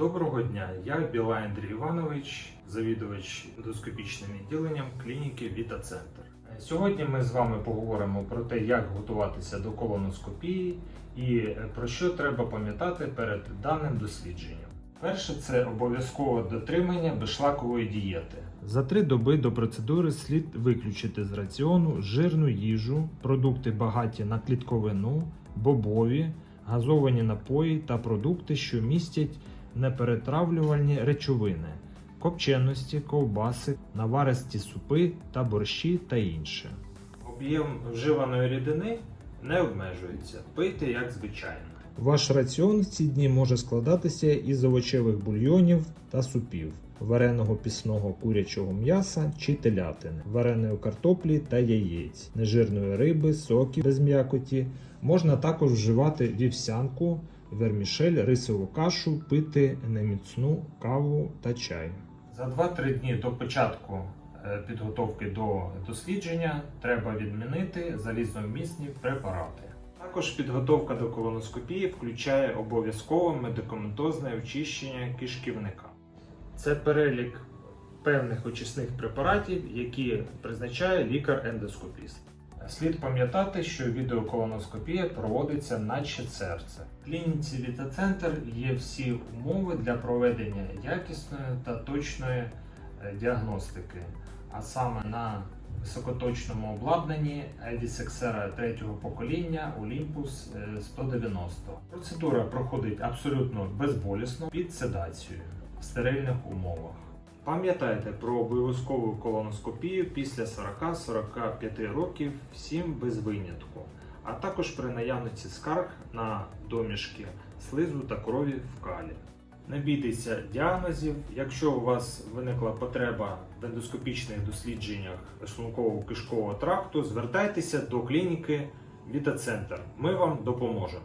Доброго дня, я Біла Андрій Іванович, завідувач ендоскопічним відділенням клініки Віта Центр. Сьогодні ми з вами поговоримо про те, як готуватися до колоноскопії і про що треба пам'ятати перед даним дослідженням. Перше це обов'язкове дотримання безшлакової дієти. За три доби до процедури слід виключити з раціону жирну їжу, продукти багаті на клітковину, бобові, газовані напої та продукти, що містять неперетравлювальні речовини, копченості, ковбаси, наваристі супи та борщі та інше. Об'єм вживаної рідини не обмежується. Пийте як звичайно. Ваш раціон в ці дні може складатися із овочевих бульйонів та супів, вареного пісного курячого м'яса чи телятини, вареної картоплі та яєць, нежирної риби, соків без м'якоті. Можна також вживати вівсянку, вермішель, рисову кашу, пити неміцну каву та чай. За 2-3 дні до початку е, підготовки до дослідження треба відмінити залізновмісні препарати. Також підготовка до колоноскопії включає обов'язкове медикаментозне очищення кишківника. Це перелік певних очисних препаратів, які призначає лікар-ендоскопіст. Слід пам'ятати, що відеоколоноскопія проводиться наче серце. В клініці Вітацентр є всі умови для проведення якісної та точної е, діагностики, а саме на високоточному обладнанні Едісексера третього покоління Olympus е, 190. Процедура проходить абсолютно безболісно під седацією в стерильних умовах. Пам'ятайте про обов'язкову колоноскопію після 40-45 років всім без винятку, а також при наявності скарг на домішки слизу та крові в калі. Не бійтеся діагнозів. Якщо у вас виникла потреба в ендоскопічних дослідженнях шлунково-кишкового тракту, звертайтеся до клініки Вітацентр. Ми вам допоможемо.